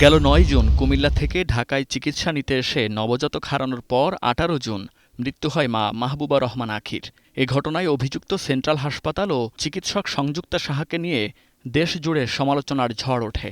গেল নয় জুন কুমিল্লা থেকে ঢাকায় চিকিৎসা নিতে এসে নবজাতক হারানোর পর আঠারো জুন মৃত্যু হয় মা মাহবুবা রহমান আখির। এ ঘটনায় অভিযুক্ত সেন্ট্রাল হাসপাতাল ও চিকিৎসক সংযুক্তা সাহাকে নিয়ে দেশ জুড়ে সমালোচনার ঝড় ওঠে।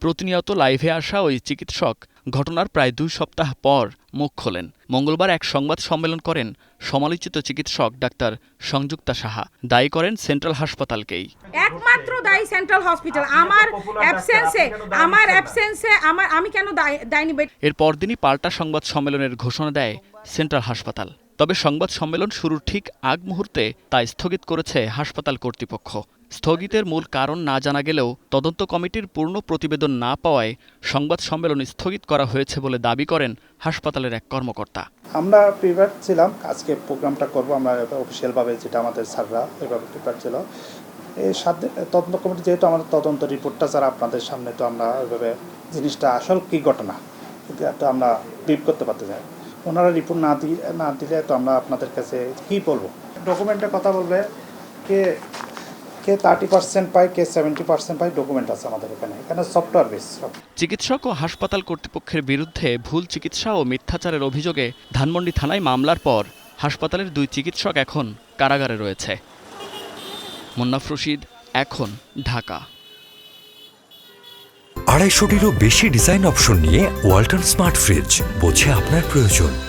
প্রতিনিয়ত লাইভে আসা ওই চিকিৎসক ঘটনার প্রায় দুই সপ্তাহ পর মুখ খোলেন। মঙ্গলবার এক সংবাদ সম্মেলন করেন সমালোচিত চিকিৎসক ডাক্তার সংযুক্তা সাহা। দায়ী করেন সেন্ট্রাল হাসপাতালকেই। একমাত্র দায়ী সেন্ট্রাল হসপিটাল। আমার অ্যাবসেন্সে আমার অ্যাবসেন্সে আমার আমি কেন দায়- এর পরদিনই পাল্টা সংবাদ সম্মেলনের ঘোষণা দেয় সেন্ট্রাল হাসপাতাল। তবে সংবাদ সম্মেলন শুরুর ঠিক আগ মুহূর্তে তা স্থগিত করেছে হাসপাতাল কর্তৃপক্ষ। স্থগিতের মূল কারণ না জানা গেলেও তদন্ত কমিটির পূর্ণ প্রতিবেদন না পাওয়ায় সংবাদ সম্মেলন স্থগিত করা হয়েছে বলে দাবি করেন হাসপাতালের এক কর্মকর্তা। আমরা প্রিপেয়ার ছিলাম, আজকে প্রোগ্রামটা করব, আমরা অফিসিয়ালভাবে যেটা আমাদের স্যাররা এভাবে প্রিপেয়ার ছিল। এই দিন- তদন্ত কমিটি যেহেতু আমাদের তদন্ত রিপোর্টটা স্যার আপনাদের সামনে, তো আমরা ওইভাবে জিনিসটা আসল কী ঘটনা তো আমরা ব্রিফ করতে পারতে চাই ওনারা রিপোর্ট না দিয়ে না দিলে তো আমরা আপনাদের কাছে কী বলব? ডকুমেন্টের কথা বলবে কে কে থার্টি পার্সেন্ট পায় কে সেভেন্টি পার্সেন্ট পায় ডকুমেন্ট আছে আমাদের এখানে। এখানে সফটওয়্যার বেস চিকিৎসক ও হাসপাতাল কর্তৃপক্ষের বিরুদ্ধে ভুল চিকিৎসা ও মিথ্যাচারের অভিযোগে ধানমন্ডি থানায় মামলার পর হাসপাতালের দুই চিকিৎসক এখন কারাগারে রয়েছে। মুন্নাফ রশিদ এখন ঢাকা। আড়াইশোটিরও বেশি ডিজাইন অপশন নিয়ে ওয়াল্টন স্মার্ট ফ্রিজ বোঝে আপনার প্রয়োজন।